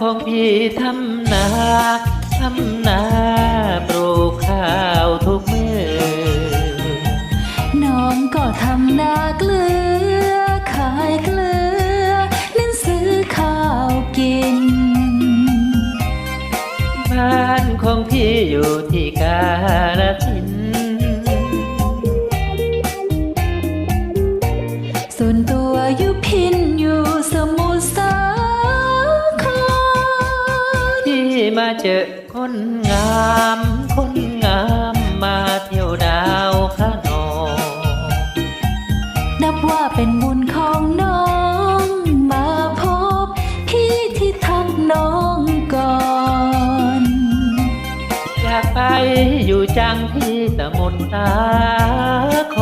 ของพี่ทำนาทำนาปลูกข้าวทุกมือน้องก็ทำนาเกลือ ขายเกลือเล่นซื้อข้าวกิน บ้านของพี่อยู่ที่กาล เจอคนงาม คนงามมาเที่ยวดาวข้านองนับว่าเป็นบุญของน้อง มาพบพี่ที่ทักน้องก่อน อยากไปอยู่จังที่สมุทรสาค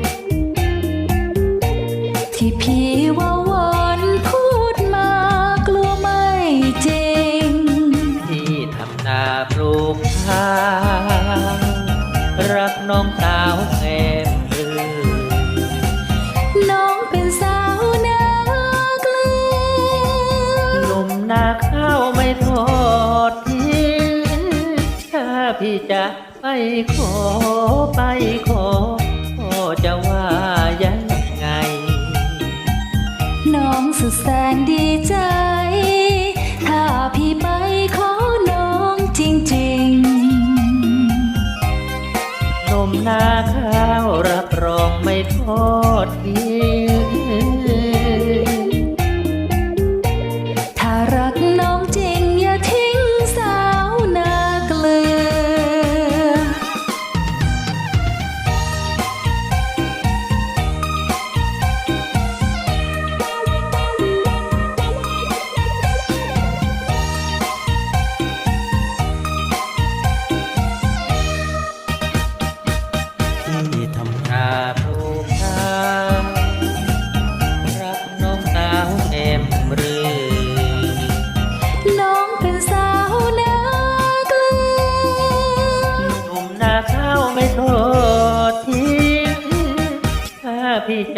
ร น้องสาวแก้มเรือน้องเป็นสาวนาเกลือหนุ่มนาข้าวไม่ทอดทิ้งถ้าพี่จะไปขอไปขอพ่อ หนุ่มนาข้าวรับรองไม่ทอดทิ้ง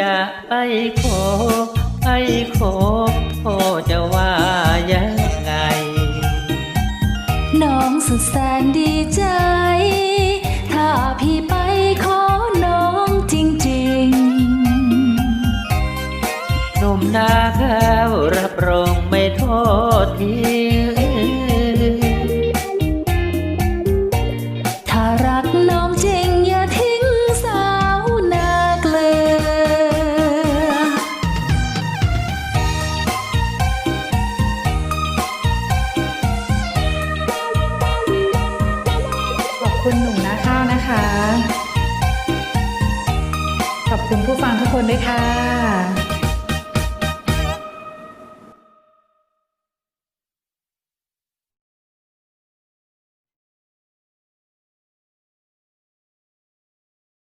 จะไปขอ ไปขอพ่อจะว่ายังไง น้องสุดแสนดีใจ ถ้าพี่ไปขอน้องจริงหนุ่มนาข้าวรับรองไม่โทษทิ้ง ขอบคุณผู้ฟังทุกคนด้วยค่ะ